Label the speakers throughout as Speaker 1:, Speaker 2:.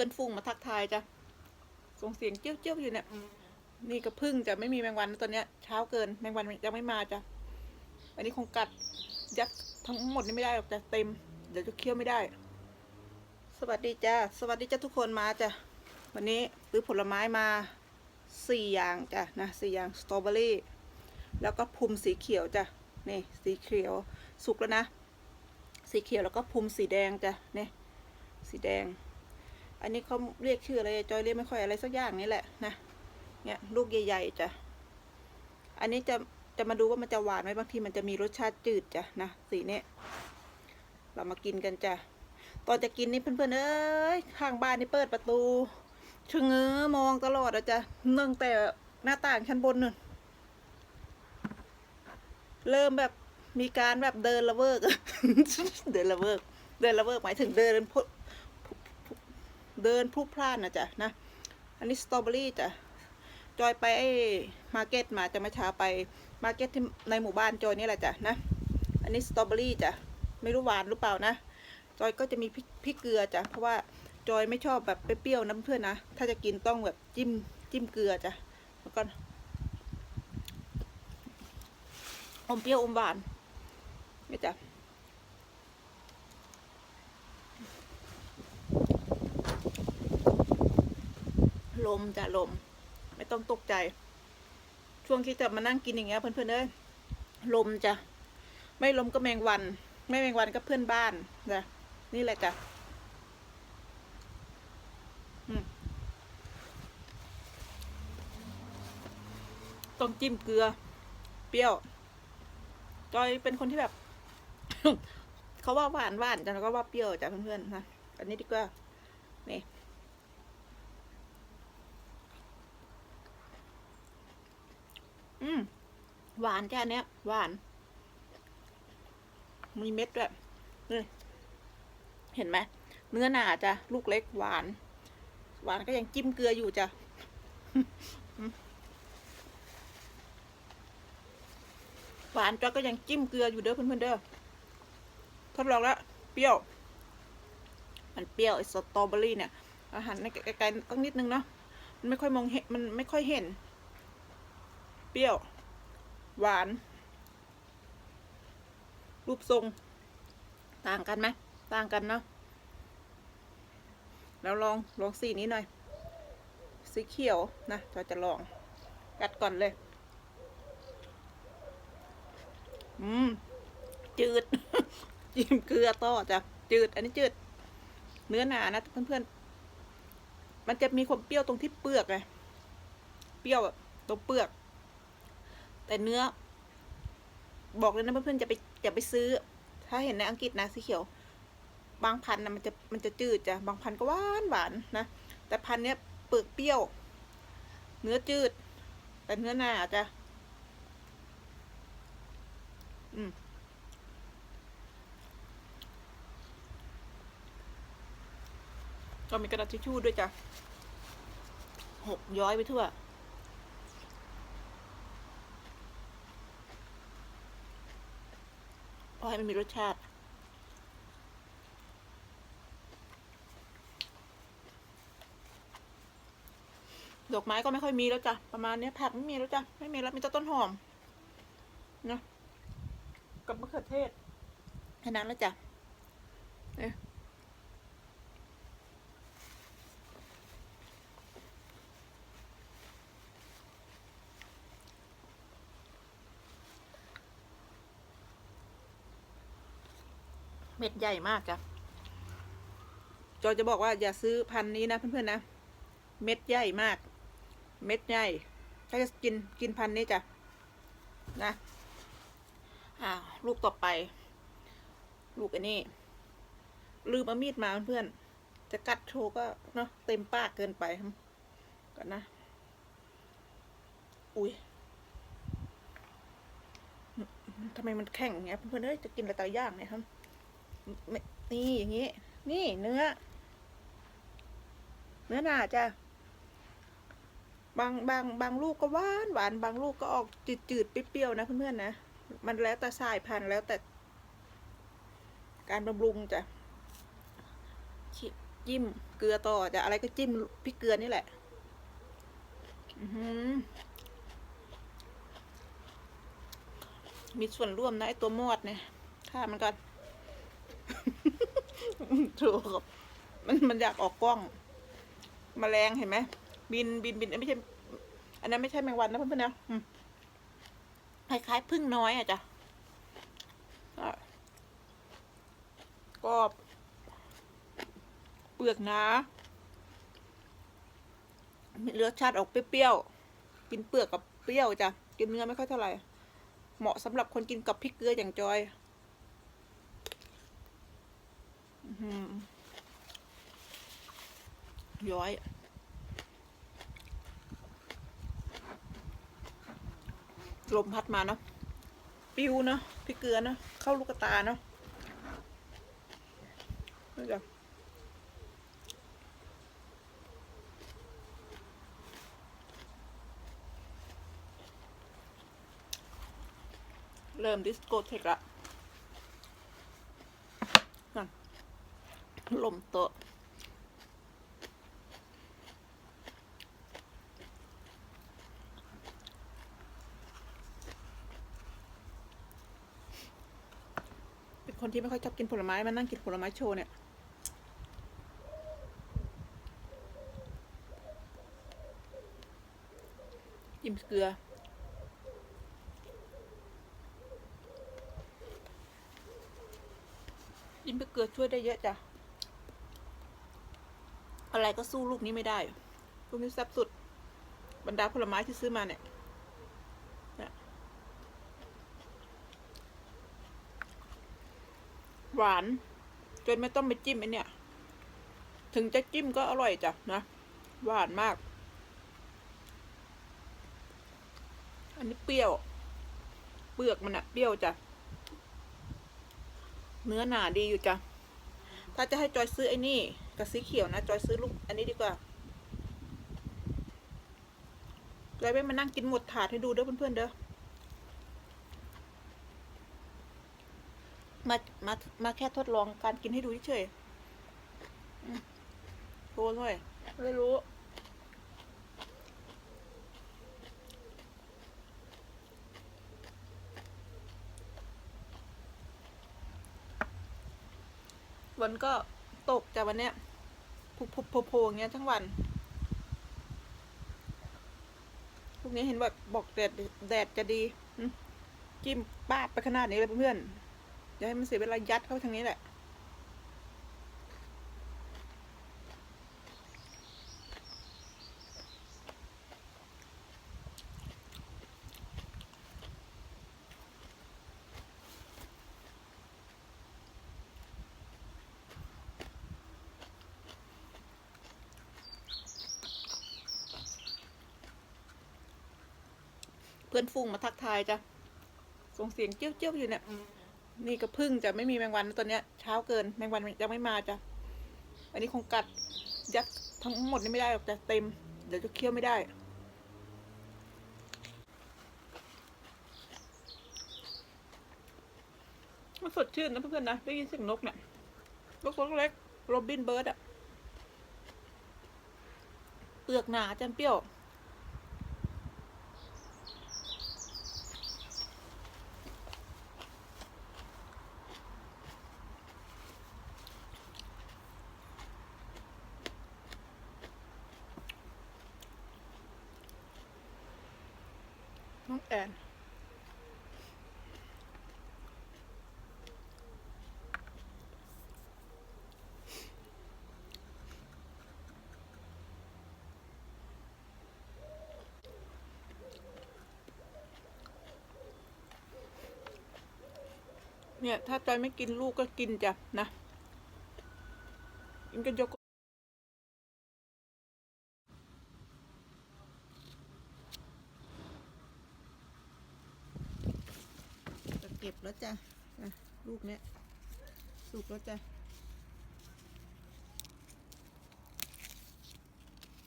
Speaker 1: พื่อนฟุ้งมาทักทายจ้ะส่งเสียงเจี้ยวเจี้ยวๆอยู่เนี่ยนี่ก็พึ่งจะไม่มีแมงวันตอนเนี้ยเช้าเกินแมงวันยังไม่มาจ้ะอันนี้คงกัดยัดทั้งหมดนี่ไม่ได้หรอกจ้ะเต็ม เดี๋ยวจะเคี้ยวไม่ได้ สวัสดีจ้าสวัสดีจ้าทุกคนมาจ้ะวันนี้ซื้อผลไม้มาสี่อย่างจ้ะนะสี่อย่างสตรอเบอรี่แล้วก็พุมสีเขียวจ้ะนี่สีเขียวสุกแล้วนะ สีเขียวแล้วก็พุมสีแดงจ้ะนี่สีแดง อันนี้เขาเรียกชื่ออะไรจอยเรียกไม่ค่อยอะไรสักอย่างนี่แหละนะเนี่ยลูกใหญ่ๆจ้ะอันนี้จะจะมาดูว่ามันจะหวานไหมบางทีมันจะมีรสชาติจืดจ้ะนะสีนี้เรามากินกันจ้ะตอนจะกินนี่เพื่อนๆเอ้ยข้างบ้านนี่เปิดประตูชะเง้อมองตลอดอะจ้ะเนื่องแต่หน้าต่างชั้นบนนึงเริ่มแบบมีการแบบเดินละเวิกเดินละเวิกเดินละเวิกหมายถึงเดินพุ เดินพลุกพล่านนะจ๊ะนะอันนี้สตรอเบอรี่จ้ะจอยไปไอ้มาร์เก็ตมาจะมาช้าไปมาร์เก็ตที่ในหมู่บ้านจอยนี่แหละจ้ะนะ อันนี้สตรอเบอรี่จ้ะไม่รู้หวานหรือเปล่านะ จอยก็จะมีพริกเกลือจ้ะเพราะว่าจอยไม่ชอบแบบเปรี้ยวน้ำเพื่อนนะ ถ้าจะกินต้องแบบจิ้มจิ้มเกลือจ้ะแล้วก็อมเปรี้ยวอมหวานนี่จ้ะ ลมจะลม ไม่ต้องตกใจ ช่วงที่จะมานั่งกินอย่างเงี้ยเพื่อนๆเอ้ยลมจะไม่ลมก็แมงวัน ไม่แมงวันก็เพื่อนบ้านนะนี่แหละจ้ะต้องจิ้มเกลือ เปรี้ยวจอยเป็นคนที่แบบ เขาว่าหวานหวานจ้ะแล้วก็ว่าเปรี้ยวจ้ะเพื่อนๆนะอันนี้ดีกว่านี่ อืมหวานจ้ะเนี้ย หวาน มีเม็ดด้วยนี่เห็นไหมเนื้อหนาจ้ะลูกเล็กหวาน หวานก็ยังจิ้มเกลืออยู่จ้ะหวานจ้ะก็ยังจิ้มเกลืออยู่เด้อเพื่อนๆเด้อทดลองแล้วเปรี้ยว มันเปรี้ยวไอ้สตรอเบอรี่เนี่ยอาหารในไกลๆต้องนิดนึงเนาะมันไม่ค่อยมองเห็นมันไม่ค่อยเห็น รี้ยว หวาน รูปทรง ต่างกันไหมต่างกันเนาะแล้วลองลองสีนี้หน่อย สีเขียวนะเราจะลอง กัดก่อนเลย อืม จืด จิ้มเกลือต่อจ้ะ จืด อันนี้จืด เนื้อหนานะเพื่อนๆ มันจะมีความเปรี้ยวตรงที่เปลือกไง เปรี้ยวแบบตรงเปลือก แต่เนื้อ บอกเลยนะเพื่อนๆจะไปอย่าไปซื้อ ถ้าเห็นในอังกฤษนะสีเขียว บางพันนะมันจะมันจะจืดจ้ะบางพันก็หวานหวานนะแต่พันเนี้ยเปลือกเปรี้ยว เนื้อจืด แต่เนื้อหนาจ้ะอืมก็มีกระดาษทิชชู่ด้วยจ้ะหกย้อยไปทั่ว ให้มันมีรสชาติ ดอกไม้ก็ไม่ค่อยมีแล้วจ้ะ ประมาณนี้ผักไม่มีแล้วจ้ะ ไม่มีแล้วมีแต่ต้นหอมนะกับมะเขือเทศแค่นั้นแล้วจ้ะ เม็ดใหญ่มากจ้ะจอจะบอกว่าอย่าซื้อพันนี้นะเพื่อนๆนะ เม็ดใหญ่มาก เม็ดใหญ่ ถ้าจะกินกินพันนี้จ้ะนะอ่าลูกต่อไป ลูกอันนี้ ลืมเอามีดมาเพื่อนๆจะกัดโชว์ก็เนาะเต็มปากเกินไปครับก่อนนะ อุ้ยทำไมมันแข็งอย่างเงี้ยเพื่อนๆเอ้ยจะกินอะไรตายย่างเนี่ยครับ นี่อย่างงี้ นี่เนื้อ เนื้อหนาจะบางบางบางลูกก็หวานหวานบางลูกก็ออกจืดจืดๆเปรี้ยวๆนะเพื่อนๆนะ มันแล้วแต่สายพันธุ์แล้วแต่ การบำรุงจะจิ้มเกลือต่อจะอะไรก็จิ้มพริกเกลือนี่แหละอือหือมีส่วนร่วมนะไอตัวมอดเนี่ยฆ่ามันก่อน ถูกครับมันมันอยากออกกล้องมแมลงเห็นไหมบินบินบินไม่ใช่ อันนั้นไม่ใช่แมงวันนะเพื่อนๆนะคล้ายๆพึ่งน้อยอะจ้ะอะก็เปลือกนามีรสชาติออกเปรี้ยวๆกินเปลือกกับเปรี้ยวจ้ะกินเนื้อไม่ค่อยเท่าไหร่ เหมาะสำหรับคนกินกับพริกเกลืออย่างจอย อื้อหือ ย้อยลมพัดมาเนาะปิวเนาะพริกเกลือเนาะเข้าลูกตาเนาะนี่จ้ะเริ่มดิสโกเทกละนั่น ลมโตเป็นคนที่ไม่ค่อยชอบกินผลไม้มานั่งกินผลไม้โชว์เนี่ยจิ้มเกลือจิ้มเกลือช่วยได้เยอะจ้ะ อะไรก็สู้ลูกนี้ไม่ได้ ลูกนี้แซ่บสุด บรรดาผลไม้ที่ซื้อมาเนี่ยหวาน จนไม่ต้องไปจิ้มไอเนี่ย ถึงจะจิ้มก็อร่อยจ้ะนะ หวานมาก อันนี้เปรี้ยว เปลือกมันอะเปรี้ยวจ้ะ เนื้อหนาดีอยู่จ้ะ ถ้าจะให้จอยซื้อไอ้นี่ กับสีเขียวนะจอยซื้อลูกอันนี้ดีกว่าจอยไม่มานั่งกินหมดถาดให้ดูเด้อเพื่อนๆเด้อมามามาแค่ทดลองการกินให้ดูเฉยๆอืมโชว์หน่อยไม่รู้ฝนก็ตกจากวันเนี้ย พุบพุบโผล่โผล่อย่างเงี้ยทั้งวันพวกนี้เห็นแบบบอกแดดแดดจะดีจิ้มป้าดไปขนาดนี้เลยเพื่อนๆอย่าให้มันเสียเวลายัดเข้าทางนี้แหละ ฟุ้งมาทักทายจ้ะส่งเสียงเจี้ยวเจี้ยวๆอยู่เนี่ย นี่ก็พึ่งจะไม่มีแมงวันตอนเนี้ย เช้าเกินแมงวันยังไม่มาจ้ะ อันนี้คงกัดยัดทั้งหมดนี่ไม่ได้หรอกจ้ะเต็ม เดี๋ยวจะเคี้ยวไม่ได้มันสดชื่นนะเพื่อนๆนะได้ยินเสียงนกเนี่ยนกตัวเล็กโรบินเบิร์ดอะเปลือกหนาจันเปรี้ยว แอนเนี่ย ถ้าจอยไม่กินลูกก็กินจ้ะนะกินกันยก จะเก็บ แล้วจ้ะนะลูกเนี้ยสุกแล้วจ้ะ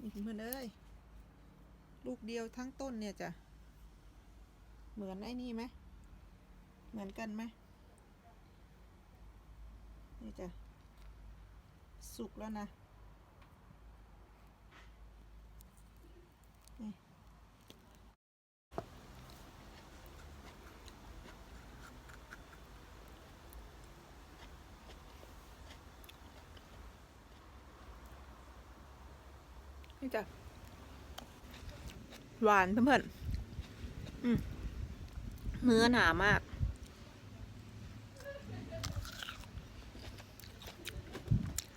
Speaker 1: นี่เพื่อนเอ้ยลูกเดียวทั้งต้นเนี่ยจ้ะเหมือนไอ้นี่ไหมเหมือนกันไหมนี่จ้ะสุกแล้วนะ นี่ จะหวานเพื่อนๆอืมเนื้อหนามาก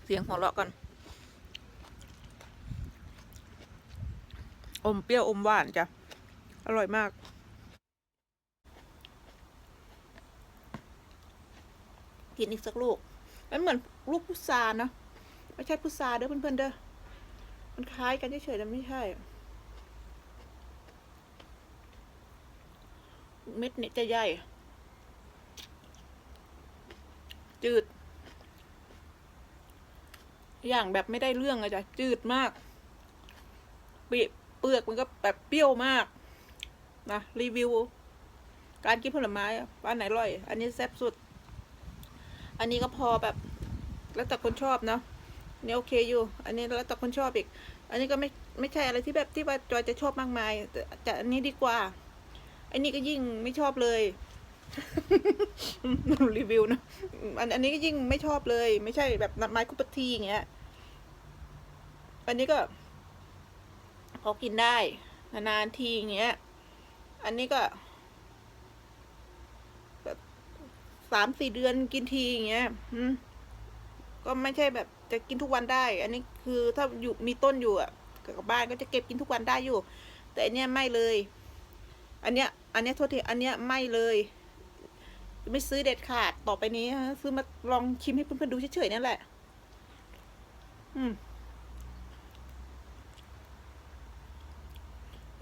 Speaker 1: เสียงหัวเราะก่อนอมเปรี้ยวอมหวานจ้ะ อร่อยมาก กินอีกสักลูก มันเหมือนลูกพุทราเนอะไม่ใช่พุทราเด้อเพื่อนๆเด้อ มันคล้ายกันเฉยๆแต่ไม่ใช่ เม็ดเนี่ยจะใหญ่ จืด อย่างแบบไม่ได้เรื่องอะจ้ะจืดมากเปีเปลือกมันก็แบบเปรี้ยวมากนะรีวิว การกินผลไม้อะว่านไหนอร่อย อันนี้แซ่บสุด อันนี้ก็พอแบบ แล้วแต่คนชอบเนาะ อันนี่โอเคอยู่ อันนี้แล้วแต่คนชอบอีก อันนี้ก็ไม่ไม่ใช่อะไรที่แบบที่ว่าจอยจะชอบมากมายแต่แต่อันนี้ดีกว่า อันนี้ก็ยิ่งไม่ชอบเลยรีวิวนะอันอันนี้ก็ยิ่งไม่ชอบเลย ไม่ใช่แบบไม้คุปปทีอย่างเงี้ย อันนี้ก็ พอกินได้นานๆทีอย่างเงี้ย อันนี้ก็ แบบสามสี่เดือนกินทีอย่างเงี้ยก็ไม่ใช่แบบ จะกินทุกวันได้ อันนี้คือถ้าอยู่มีต้นอยู่อะกับบ้านก็จะเก็บกินทุกวันได้อยู่ แต่อันเนี้ยไม่เลย อันเนี้ย อันเนี้ยโทษที อันเนี้ยไม่เลย ไม่ซื้อเด็ดขาดต่อไปนี้ซื้อมาลองชิมให้เพื่อนๆดูเฉยๆนั่นแหละ อืม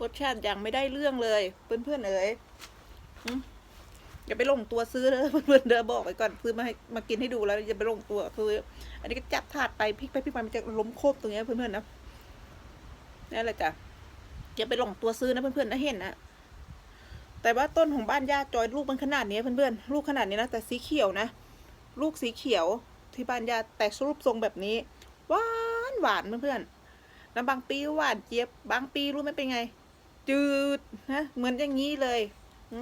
Speaker 1: รสชาติยังไม่ได้เรื่องเลย เพื่อนๆเอ๋ยอืม อย่าไปลงตัวซื้อเลยเพื่อนเด้อบอกไว้ก่อนซื้อมาให้มากินให้ดูแล้วอย่าไปลงตัวซื้ออันนี้ก็จับถาดไปพลิกไปพลิกมามันจะล้มโคบตรงเนี้ยเพื่อนๆนะนั่นแหละจ้ะอย่าไปลงตัวซื้อนะเพื่อนๆนะเห็นนะแต่ว่าต้นของบ้านญาจอยลูกมันขนาดนี้เพื่อนๆลูกขนาดนี้นะแต่สีเขียวนะ ลูกสีเขียวที่บ้านญาแต่รูปทรงแบบนี้หวานหวานเพื่อนๆแล้วบางปีหวานเจี๊ยบบางปีรู้ไหมเป็นไง จืดนะเหมือนอย่างนี้เลยอื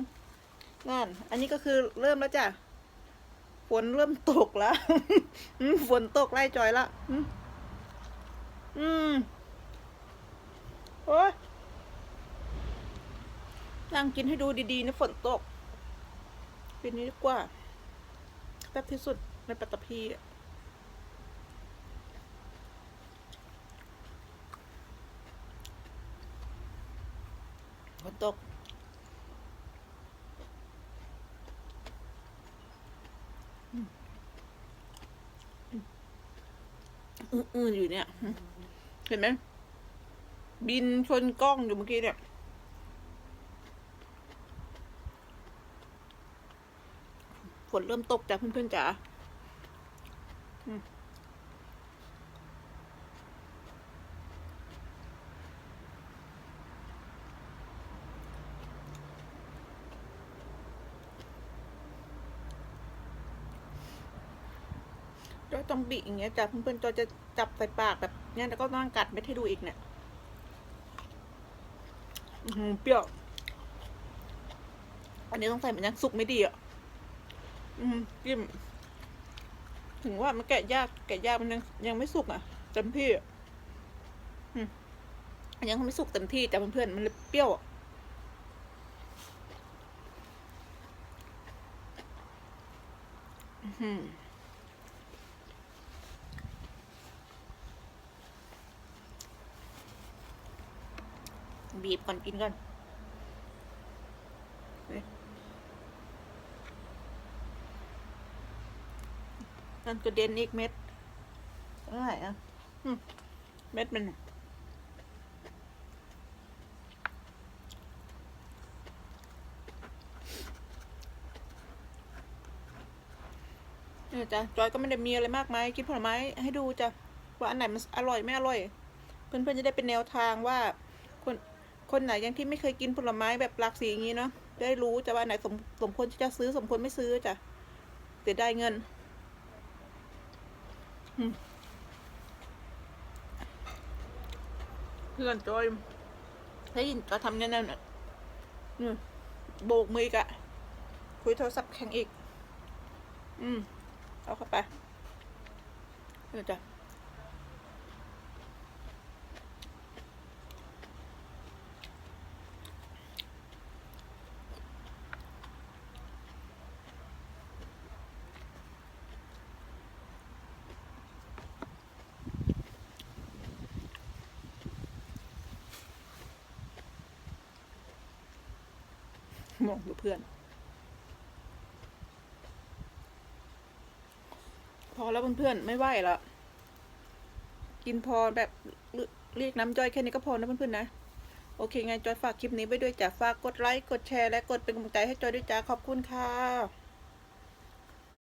Speaker 1: นั่น อันนี้ก็คือเริ่มแล้วจ้ะ ฝนเริ่มตกแล้ว ฝนตกไล่จอยละ อืมโอ้ยนั่งกินให้ดูดีๆนะฝนตกปีนี้ดีกว่าแป๊บที่สุดในปัตตภีฝนตก อื้อๆอยู่เนี่ย เห็นไหมบินชนกล้องอยู่เมื่อกี้เนี่ยฝนเริ่มตกจ้ะเพื่อนๆจ๋าอืมจอย ต้องบีอย่างเงี้ยจ้ะเพื่อนๆจอยจะจับใส่ปากแบบเนี้ยแล้วก็นั่งกัดเม็ดให้ดูอีกเนี่ยหือเปรี้ยว อันนี้ต้องใส่มันยังสุกไม่ดีอะ อืมจิ้ม ถึงว่ามันแกะยาก แกะยากมันยังยังไม่สุกอะเต็มที่อะอืมอันยังไม่สุกเต็มที่จ้ะเพื่อนๆมันเปรี้ยวอะอื้อ บีบก่อนกินก่อนนี่นั่นกระเด็นอีกเม็ดเท่าไหร่อะอืมเม็ดมันน่ะเนี่ยจ้ะจอยก็ไม่ได้มีอะไรมากมายกินผลไม้ให้ดูจ้ะว่าอันไหนมันอร่อยไม่อร่อย เพื่อนๆจะได้เป็นแนวทางว่า คนไหนยังที่ไม่เคยกินผลไม้แบบหลากสีอย่างนี้เนาะได้รู้จะว่าไหนสมสมควรที่จะซื้อสมควรไม่ซื้อจ้ะเสียได้เงินเพื่อนจอยได้ยินก็ทำเนี่ยนั่นน่ะโบกมืออีกอะคุยโทรศัพท์แข่งอีก อืม เอาเข้าไปเออจ้ะ มองดูเพื่อน พอแล้วเพื่อนๆไม่ไหวละกินพอแบบเรียกน้ำจ้อยแค่นี้ก็พอนะเพื่อนๆนะโอเคไงจอยฝากคลิปนี้ไว้ด้วยจ้ะฝากกดไลค์กดแชร์และกดเป็นกำลังใจให้จอยด้วยจ้าขอบคุณค่ะ